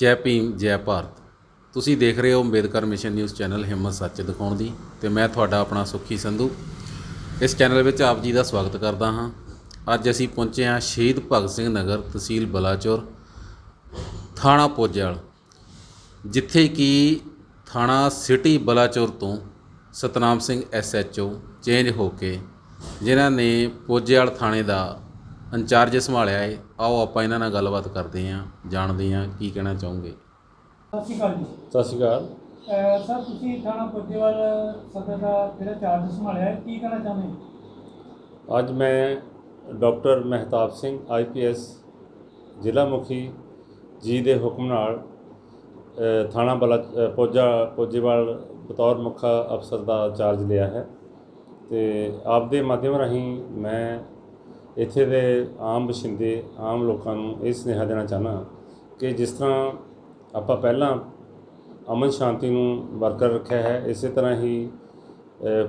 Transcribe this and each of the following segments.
ਜੈ ਭੀਮ, ਜੈ ਭਾਰਤ। ਤੁਸੀਂ ਦੇਖ ਰਹੇ ਹੋ ਅੰਬੇਦਕਰ ਮਿਸ਼ਨ ਨਿਊਜ਼ ਚੈਨਲ ਹਿੰਮਤ ਸੱਚ ਦਿਖਾਉਣ ਦੀ ਤੇ ਮੈਂ ਤੁਹਾਡਾ ਆਪਣਾ ਸੁੱਖੀ ਸੰਧੂ। ਇਸ ਚੈਨਲ ਵਿੱਚ ਆਪ ਜੀ ਦਾ ਸਵਾਗਤ ਕਰਦਾ ਹਾਂ। ਅੱਜ ਅਸੀਂ ਪਹੁੰਚੇ ਹਾਂ ਸ਼ਹੀਦ ਭਗਤ ਸਿੰਘ ਨਗਰ ਤਹਿਸੀਲ ਬਲਾਚੌਰ, ਥਾਣਾ ਪੋਜਲ, ਜਿੱਥੇ ਕਿ ਥਾਣਾ ਸਿਟੀ ਬਲਾਚੌਰ ਤੋਂ ਸਤਨਾਮ ਸਿੰਘ ਐਸਐਚਓ ਚੇਂਜ ਹੋ ਕੇ, ਜਿਨ੍ਹਾਂ ਨੇ ਪੋਜੇਵਾਲ ਥਾਣੇ ਦਾ ਇੰਚਾਰਜ ਸੰਭਾਲਿਆ ਹੈ ਆਓ ਆਪਾਂ ਇਹਨਾਂ ਨਾਲ ਗੱਲਬਾਤ ਕਰਦੇ ਹਾਂ ਜਾਣਦੇ ਹਾਂ ਕੀ ਕਹਿਣਾ ਚਾਹੋਗੇ। ਸਤਿ ਸ਼੍ਰੀ ਅਕਾਲ ਜੀ। ਸਤਿ ਸ਼੍ਰੀ ਅਕਾਲ। ਅਹ ਸਰ ਤੁਸੀਂ ਥਾਣਾ ਪੁੱਜੇਵਾਲ ਸਦਰ ਦਾ ਜਿਹੜਾ ਚਾਰਜ ਸੰਭਾਲਿਆ ਹੈ ਕੀ ਕਹਿਣਾ ਚਾਹੁੰਦੇ ਹੋ? ਅੱਜ ਮੈਂ ਡਾਕਟਰ ਮਹਿਤਾਬ ਸਿੰਘ ਆਈਪੀਐਸ ਜ਼ਿਲ੍ਹਾ ਮੁਖੀ ਜੀ ਦੇ ਹੁਕਮ ਨਾਲ ਅ, ਥਾਣਾ ਬਲਾ ਅ, ਪੋਜਾ ਪੋਜੇਵਾਲ ਬਤੌਰ ਮੁੱਖ ਅਫਸਰ ਦਾ ਚਾਰਜ ਲਿਆ ਹੈ। ਤੇ ਆਪ ਦੇ ਮਾਧਿਅਮ ਰਾਹੀਂ ਮੈਂ ਇੱਥੇ ਦੇ ਆਮ ਵਸਿੰਦੇ ਆਮ ਲੋਕਾਂ ਨੂੰ ਇਹ ਸੁਨੇਹਾ ਦੇਣਾ ਚਾਹਨਾ ਕਿ ਜਿਸ ਤਰ੍ਹਾਂ ਆਪਾਂ ਪਹਿਲਾਂ ਅਮਨ ਸ਼ਾਂਤੀ ਨੂੰ ਬਰਕਰਾਰ ਰੱਖਿਆ ਹੈ, ਇਸੇ ਤਰ੍ਹਾਂ ਹੀ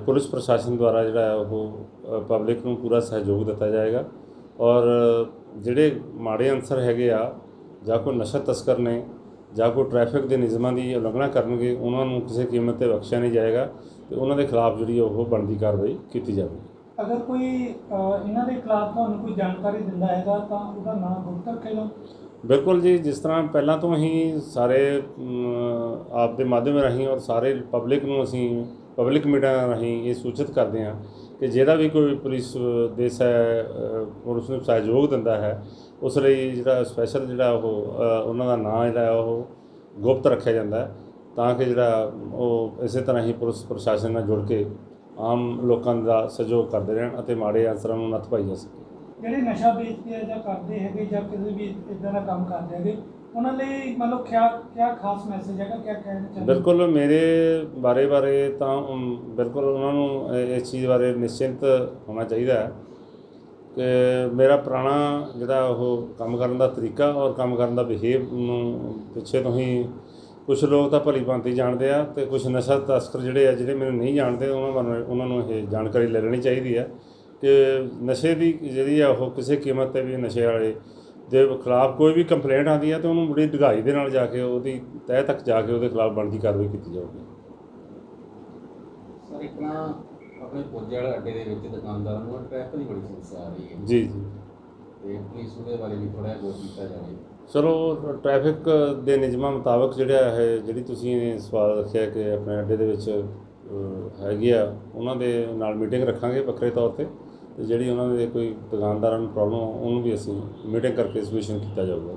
ਪੁਲਿਸ ਪ੍ਰਸ਼ਾਸਨ ਦੁਆਰਾ ਜਿਹੜਾ ਉਹ ਪਬਲਿਕ ਨੂੰ ਪੂਰਾ ਸਹਿਯੋਗ ਦਿੱਤਾ ਜਾਏਗਾ ਔਰ ਜਿਹੜੇ ਮਾੜੇ ਅਨਸਰ ਹੈਗੇ ਆ, ਜਾਂ ਕੋਈ ਨਸ਼ਾ ਤਸਕਰ ਨੇ, ਜਾਂ ਕੋਈ ਟ੍ਰੈਫਿਕ ਦੇ ਨਿਯਮਾਂ ਦੀ ਉਲੰਘਣਾ ਕਰਨਗੇ, ਉਹਨਾਂ ਨੂੰ ਕਿਸੇ ਕੀਮਤ ਤੇ ਬਖਸ਼ਿਆ ਨਹੀਂ ਜਾਏਗਾ ਤੇ ਉਹਨਾਂ ਦੇ ਖਿਲਾਫ ਜਿਹੜੀ ਉਹ ਬਣਦੀ ਕਾਰਵਾਈ ਕੀਤੀ ਜਾਵੇਗੀ। ਅਗਰ ਕੋਈ ਇਹਨਾਂ ਦੇ ਖਿਲਾਫ ਤੁਹਾਨੂੰ ਕੋਈ ਜਾਣਕਾਰੀ ਦਿੰਦਾ ਹੈਗਾ ਤਾਂ ਉਹਦਾ ਨਾਮ ਗੁਪਤ ਰੱਖੇਗਾ ਬਿਲਕੁਲ ਜੀ ਜਿਸ ਤਰ੍ਹਾਂ ਪਹਿਲਾਂ ਤੋਂ ਹੀ ਸਾਰੇ ਆਪ ਦੇ ਮਾਧਿਅਮ ਰਾਹੀਂ ਔਰ ਸਾਰੇ ਪਬਲਿਕ ਨੂੰ ਅਸੀਂ ਪਬਲਿਕ ਮੀਡੀਆ ਰਾਹੀਂ ਇਹ ਸੂਚਿਤ ਕਰਦੇ ਹਾਂ ਕਿ ਜਿਹਦਾ ਵੀ ਕੋਈ ਪੁਲਿਸ ਦੇ ਸਹਿ ਅ, ਪੁਲਿਸ ਨੂੰ ਸਹਿਯੋਗ ਦਿੰਦਾ ਹੈ ਉਸ ਲਈ ਜਿਹੜਾ ਸਪੈਸ਼ਲ ਜਿਹੜਾ ਉਹ ਉਹਨਾਂ ਦਾ ਨਾਂ ਜਿਹੜਾ ਉਹ ਗੁਪਤ ਰੱਖਿਆ ਜਾਂਦਾ ਹੈ ਤਾਂ ਕਿ ਜਿਹੜਾ ਉਹ ਇਸੇ ਤਰ੍ਹਾਂ ਹੀ ਪੁਲਿਸ ਪ੍ਰਸ਼ਾਸਨ ਨਾਲ ਜੁੜ ਕੇ ਆਮ ਲੋਕਾਂ ਦਾ ਸਹਿਯੋਗ ਕਰਦੇ ਰਹਿਣ ਅਤੇ ਮਾੜੇ ਅਨਸਰਾਂ ਨੂੰ ਨੱਥ ਪਾਈ ਜਾ ਸਕੇ। ਜਿਹੜੇ ਨਸ਼ਾ ਵੇਚਦੇ ਆ ਜਾਂ ਕਰਦੇ ਹੈਗੇ ਜਾਂ ਕਿਸੇ ਵੀ ਇਦਾਂ ਦਾ ਕੰਮ ਕਰਦੇ ਹੈਗੇ ਉਹਨਾਂ ਲਈ ਮਤਲਬ ਕਿਆ ਕਿਆ ਖਾਸ ਮੈਸੇਜ ਹੈਗਾ ਕਿਆ ਕਹਿਣਾ ਚਾਹੁੰਦੇ ਬਿਲਕੁਲ ਮੇਰੇ ਬਾਰੇ ਬਾਰੇ ਤਾਂ ਬਿਲਕੁਲ ਉਹਨਾਂ ਨੂੰ ਇਸ ਚੀਜ਼ ਬਾਰੇ ਨਿਸ਼ਚਿੰਤ ਹੋਣਾ ਚਾਹੀਦਾ ਹੈ ਕਿ ਮੇਰਾ ਪੁਰਾਣਾ ਜਿਹੜਾ ਉਹ ਕੰਮ ਕਰਨ ਦਾ ਤਰੀਕਾ ਔਰ ਕੰਮ ਕਰਨ ਦਾ ਬਿਹੇਵ ਨੂੰ ਪਿੱਛੇ ਤੋਂ ਹੀ ਕੁਝ ਲੋਕ ਤਾਂ ਭਲੀ ਭਾਂਤੀ ਜਾਣਦੇ ਆ ਤੇ ਕੁਝ ਨਸ਼ਾ ਤਸਕਰ ਜਿਹੜੇ ਆ ਜਿਹੜੇ ਮੈਨੂੰ ਨਹੀਂ ਜਾਣਦੇ ਉਹਨਾਂ ਬਾਰੇ ਉਹਨਾਂ ਨੂੰ ਇਹ ਜਾਣਕਾਰੀ ਲੈ ਲੈਣੀ ਚਾਹੀਦੀ ਹੈ ਕਿ ਨਸ਼ੇ ਦੀ ਜਿਹੜੀ ਆ ਉਹ ਕਿਸੇ ਕੀਮਤ ਤੇ ਵੀ ਨਸ਼ੇ ਵਾਲੇ ਦੇ ਖਿਲਾਫ ਕੋਈ ਵੀ ਕੰਪਲੇਂਟ ਆਉਂਦੀ ਹੈ ਤਾਂ ਉਹਨੂੰ ਬੜੀ ਡੂੰਘਾਈ ਦੇ ਨਾਲ ਜਾ ਕੇ ਉਹਦੀ ਤਹਿ ਤੱਕ ਜਾ ਕੇ ਉਹਦੇ ਖਿਲਾਫ ਬਣਦੀ ਕਾਰਵਾਈ ਕੀਤੀ ਜਾਊਗੀ। ਸਰ ਇੱਕ ਨਾ ਆਪਣੇ ਪੁੱਜੇ ਵਾਲੇ ਅੱਡੇ ਦੇ ਵਿੱਚ ਦੁਕਾਨਦਾਰਾਂ ਨੂੰ ਟ੍ਰੈਫਿਕ ਦੀ ਬੜੀ ਸਮੱਸਿਆ ਆ ਰਹੀ ਹੈ। ਜੀ ਜੀ। ਤੇ ਪੁਲਿਸ ਉਹਦੇ ਬਾਰੇ ਵੀ ਥੋੜਾ ਗੌਰ ਕੀਤਾ ਜਾਵੇ। ਚਲੋ ਟ੍ਰੈਫਿਕ ਦੇ ਨਿਯਮਾਂ ਮੁਤਾਬਕ ਜਿਹੜਾ ਹੈ ਜਿਹੜੀ ਤੁਸੀਂ ਸਵਾਲ ਰੱਖਿਆ ਕਿ ਆਪਣੇ ਅੱਡੇ ਦੇ ਵਿੱਚ ਹੈਗੀ ਆ, ਉਹਨਾਂ ਦੇ ਨਾਲ ਮੀਟਿੰਗ ਰੱਖਾਂਗੇ ਵੱਖਰੇ ਤੌਰ ਤੇ ਤੇ ਜਿਹੜੀ ਉਹਨਾਂ ਦੇ ਕੋਈ ਦੁਕਾਨਦਾਰਾਂ ਨੂੰ ਪ੍ਰੋਬਲਮ ਉਹਨੂੰ ਵੀ ਅਸੀਂ ਮੀਟਿੰਗ ਕਰਕੇ ਸੋਲੂਸ਼ਨ ਕੀਤਾ ਜਾਊਗਾ।